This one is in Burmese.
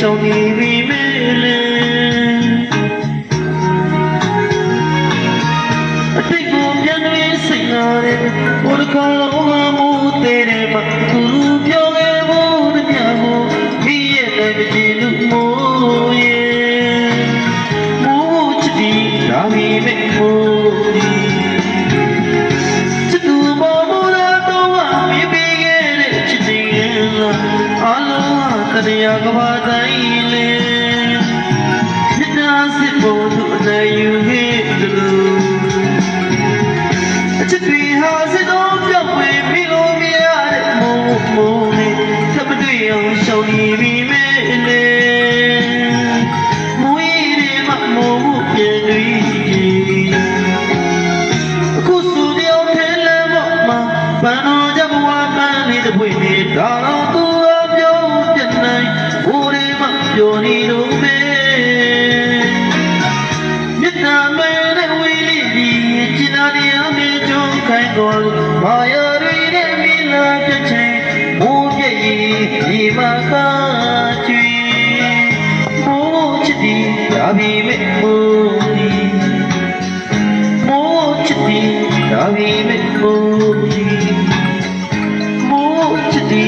ရှောင်နေပြီမဲလေအတိတ်ကိုပြန်တွေးစိတ်နာတယ်ဘုရားကလုံးမမှုတဲ့တယ်မှာသူပြောခဲ့ဖို့တည်းမို့ဒီရဲ့လည်းကြည့်လို့မို့ရဲ့မို့ချစ်ဒီဒါမီမဲ့ တရားကဘာတိုင်းလေမြတ်တာစစ်ဖို့သူအနိုင်ယူခဲ့တယ်အချစ်တွေဟာစစ်တော့ပြောက်ွယ်ပြီးလို့မရတဲ့မို့မို့နဲ့သပ်တွေ့အောင်ရှောင်နေပြီမဲလေမွေးတယ်မမို့မှုပြန်တွေ့အခုစုတယောက်ထဲလမ်းပေါ်မှာဘန်တော်ကြဘဝပန်းလေးတစ်ပွင့်နဲ့ဒါတော့ তোর মায়ার রে মিলাতেছে বুঝেই হিমা কাছে মুছতি রবি মে মুক্তি মুছতি রবি মে মুক্তি